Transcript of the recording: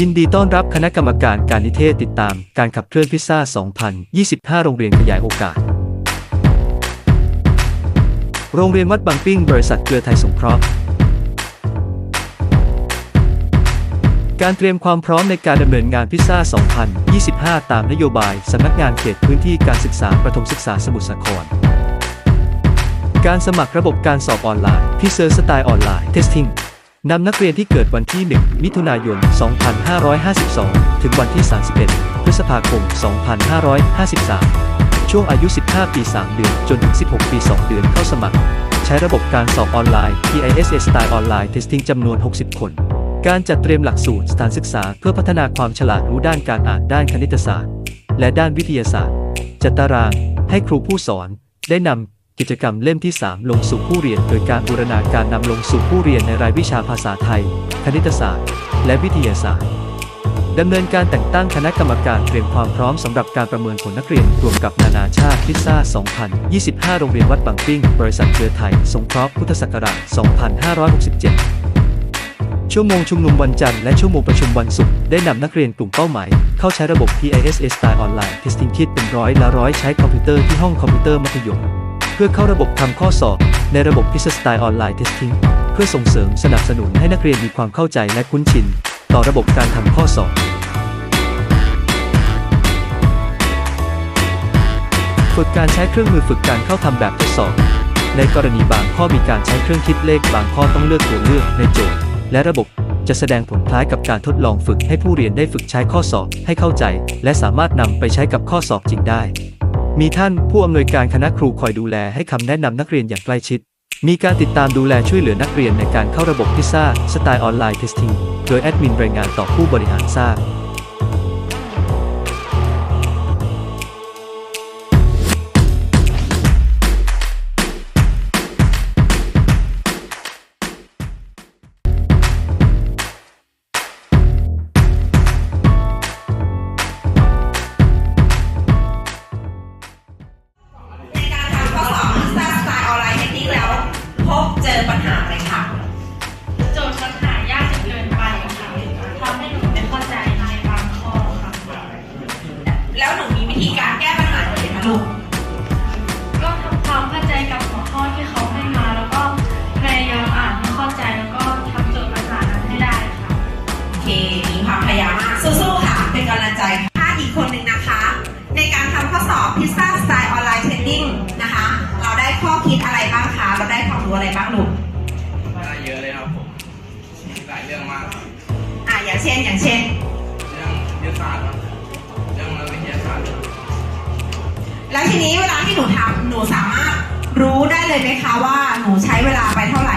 ยินดีต้อนรับคณะกรรมการการนิเทศติดตามการขับเคลื่อนพิซซ่า 2025 โรงเรียนขยายโอกาส โรงเรียนวัดบางปิ้ง บริษัทเกลือไทยสงเคราะห์ การเตรียมความพร้อมในการดำเนินงานพิซซ่า 2025 ตามนโยบายสำนักงานเขตพื้นที่การศึกษาประถมศึกษาสมุทรสาคร การสมัครระบบการสอบออนไลน์พิเซอร์สไตล์ออนไลน์ Testing นำนักเรียนที่เกิดวันที่ 1 มิถุนายน 2552 ถึงวันที่ 31 พฤษภาคม 2553 ช่วงอายุ 15 ปี 3 เดือน จนถึง 16 ปี 2 เดือนเข้าสมัคร ใช้ระบบการสอบออนไลน์ PISS Style Online Testing จำนวน 60 คน การจัดเตรียมหลักสูตรสถานศึกษา เพื่อพัฒนาความฉลาดรู้ด้านการอ่านด้านคณิตศาสตร์ และด้านวิทยาศาสตร์ จัดตารางให้ครูผู้สอนได้นำ กิจกรรมเล่มที่ 3 ลงสู่ผู้เรียน โดยการบูรณาการนำลงสู่ผู้เรียนในรายวิชาภาษาไทย คณิตศาสตร์ และวิทยาศาสตร์ดำเนินการแต่งตั้งคณะกรรมการเตรียมความพร้อมสำหรับการประเมินผลนักเรียนรวมกับนานาชาติพิซซ่า 2025 โรงเรียนวัดบางปิ้ง บริษัทเครือไทย สงเคราะห์พุทธศักราช 2567 ชั่วโมงชุมนุมวันจันทร์และชั่วโมงประชุมวันศุกร์ได้นำนักเรียนกลุ่มเป้าหมาย เข้าใช้ระบบ PISS Style Online Testing Kit เป็นร้อยละร้อยใช้คอมพิวเตอร์ที่ห้องคอมพิวเตอร์มัธยม พื่อเข้าระบบทำข้อสอบ ในระบบ PISS Style Online Testing เพื่อส่งเสริมสนับสนุนให้นักเรียนมีความเข้าใจและคุ้นชิน ต่อระบบการทำข้อสอบ ฝึกการใช้เครื่องมือฝึกการเข้าทำแบบทดสอบ ในกรณีบางข้อมีการใช้เครื่องคิดเลขบางข้อต้องเลือกตัวเลือกในโจทย์ และระบบจะแสดงผลคล้ายกับการทดลองฝึกให้ผู้เรียนได้ฝึกใช้ข้อสอบให้เข้าใจ และสามารถนำไปใช้กับข้อสอบจริงได้ มีท่านผู้อำนวยการคณะครูคอยดูแลให้คำแนะนำนักเรียนอย่างใกล้ชิด มีการติดตามดูแลช่วยเหลือนักเรียนในการเข้าระบบพิซซ่าสไตล์ออนไลน์เทสติ้งโดยแอดมินรายงานต่อผู้บริหารทราบ วหนูมีวิธีการแก้ปัญหาอย่างไรคะลูกก็ทำความเข้าใจกับหัวข้อที่เขาให้มา แล้วก็พยายามอ่านให้เข้าใจแล้วก็ทำโจทย์ปัญหานั้นให้ได้ค่ะโอเคมีความพยายามมากสู้ๆค่ะเป็นกำลังใจค่ะอีกคนหนึ่งนะคะ ในการทำข้อสอบพิซซ่าสไตล์ออนไลน์เทรนนิ่งนะคะ เราได้ข้อคิดอะไรบ้างคะเราได้ความรู้อะไรบ้างลูกได้เยอะเลยครับผมหลายเรื่องมากครับอะอย่างเช่นอย่างเช่น เรื่องวิทยาศาสตร์ครับ ทีนี้เวลาที่หนูทำหนูสามารถรู้ได้เลยไหมคะว่าหนูใช้เวลาไปเท่าไหร่